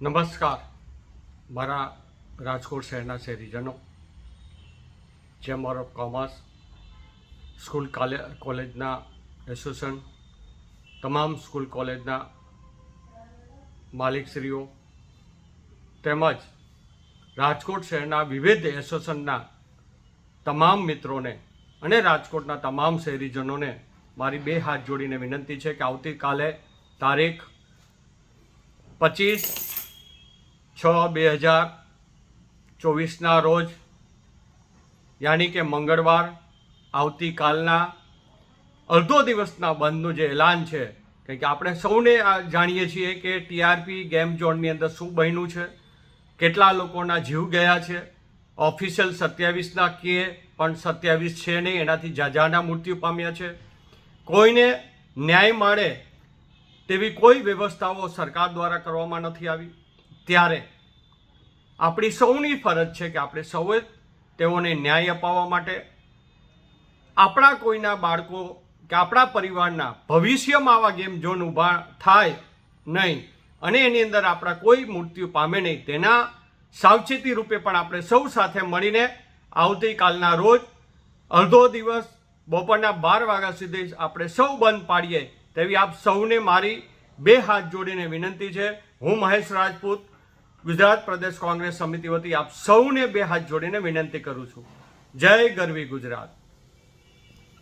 નમસ્કાર. મારા રાજકોટ શહેરના શહેરીજનો ચેમ્બર ઓફ કોમર્સ સ્કૂલ કાલે, કોલેજના એસોસિએશન, તમામ સ્કૂલ કોલેજના માલિકશ્રીઓ, તેમજ રાજકોટ શહેરના વિવિધ એસોસિએશનના તમામ મિત્રોને અને રાજકોટના તમામ શહેરીજનોને મારી બે હાથ જોડીને વિનંતી છે કે આવતીકાલે તારીખ પચીસ છ બે હજાર ચોવીસના રોજ, યાની કે મંગળવાર આવતીકાલના અડધો દિવસના બંધનું જે એલાન છે, કારણ કે આપણે સૌને જાણીએ છીએ કે ટીઆરપી ગેમ ઝોનની અંદર શું બન્યું છે, કેટલા લોકોના જીવ ગયા છે, ઓફિશિયલ સત્યાવીસના કે પણ સત્યાવીસ છે નહીં, એનાથી જાજાના મૃત્યુ પામ્યા છે. કોઈને ન્યાય મળે તેવી કોઈ વ્યવસ્થાઓ સરકાર દ્વારા કરવામાં નથી આવી. ત્યારે આપણી સૌની ફરજ છે કે આપણે સૌએ તેઓને ન્યાય અપાવવા માટે આપણા કોઈના બાળકો કે આપણા પરિવારના ભવિષ્યમાં આવા ગેમ ઝોન ઊભા થાય નહીં અને એની અંદર આપણા કોઈ મૃત્યુ પામે નહીં, તેના સાવચેતી રૂપે પણ આપણે સૌ સાથે મળીને આવતીકાલના રોજ અડધો દિવસ બપોરના બાર વાગ્યા સુધી આપણે સૌ બંધ પાડીએ તેવી આપ સૌને મારી બે હાથ જોડીને વિનંતી છે. હું મહેશ રાજપૂત ગુજરાત પ્રદેશ કોંગ્રેસ સમિતિ વતી આપ સૌને બે હાથ જોડીને વિનંતી કરું છું. જય ગરવી ગુજરાત.